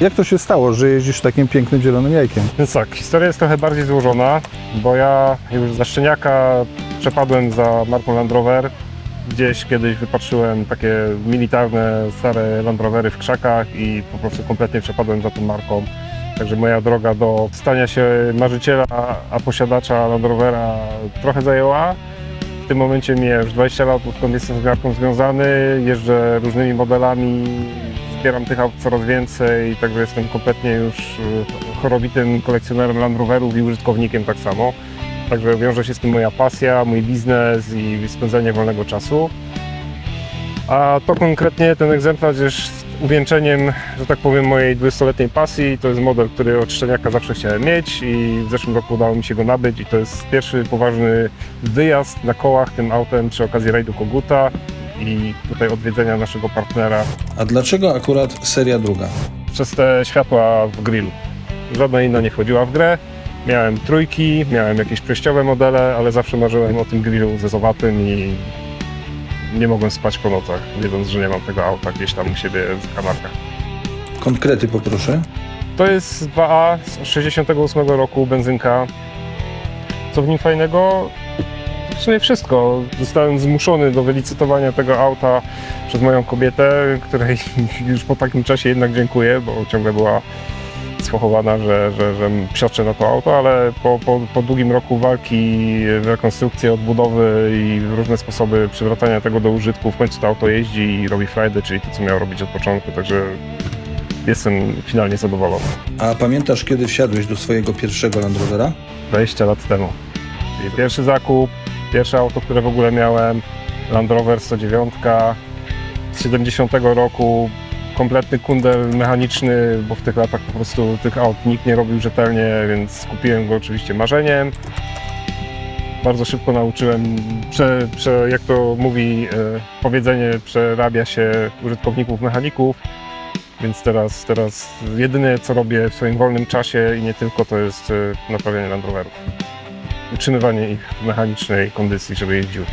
Jak to się stało, że jeździsz takim pięknym zielonym jajkiem? Więc tak, historia jest trochę bardziej złożona, bo ja już za szczeniaka przepadłem za marką Land Rover. Gdzieś kiedyś wypatrzyłem takie militarne, stare Land Rovery w krzakach i po prostu kompletnie przepadłem za tą marką. Także moja droga do stania się marzyciela, a posiadacza Land Rovera trochę zajęła. W tym momencie mija już 20 lat, odkąd jestem z marką związany, jeżdżę różnymi modelami, zbieram tych aut coraz więcej, także jestem kompletnie już y, chorowitym kolekcjonerem Land Roverów i użytkownikiem tak samo. Także wiąże się z tym moja pasja, mój biznes i spędzanie wolnego czasu. A to konkretnie ten egzemplarz jest uwieńczeniem, że tak powiem, mojej 20-letniej pasji. To jest model, który od szczeniaka zawsze chciałem mieć i w zeszłym roku udało mi się go nabyć i to jest pierwszy poważny wyjazd na kołach tym autem przy okazji rajdu Koguta i tutaj odwiedzenia naszego partnera A dlaczego akurat seria druga? przez te światła w grillu. Żadna inna nie wchodziła w grę. Miałem trójki, miałem jakieś przejściowe modele, ale zawsze marzyłem o tym grillu zezowatym i nie mogłem spać po nocach, wiedząc, że nie mam tego auta gdzieś tam u siebie w kamarkach. Konkrety poproszę. To jest 2A z 68 roku, benzynka. Co w nim fajnego? W sumie wszystko. Zostałem zmuszony do wylicytowania tego auta przez moją kobietę, której już po takim czasie jednak dziękuję, bo ciągle była sfochowana, że, że, że psioczę na to auto, ale po, po, po długim roku walki, rekonstrukcji, odbudowy i różne sposoby przywracania tego do użytku, w końcu to auto jeździ i robi frajdę, czyli to, co miało robić od początku, także jestem finalnie zadowolony. A pamiętasz, kiedy wsiadłeś do swojego pierwszego Land Rovera? 20 lat temu. Pierwszy zakup, pierwsze auto, które w ogóle miałem, Land Rover 109 z 70 roku, kompletny kundel mechaniczny, bo w tych latach po prostu tych aut nikt nie robił rzetelnie, więc kupiłem go oczywiście marzeniem. Bardzo szybko nauczyłem, prze, prze, jak to mówi e, powiedzenie, przerabia się użytkowników mechaników. Więc teraz, teraz jedyne co robię w swoim wolnym czasie i nie tylko to jest e, naprawianie Land Roverów. Utrzymywanie ich w mechanicznej kondycji, żeby jeździły.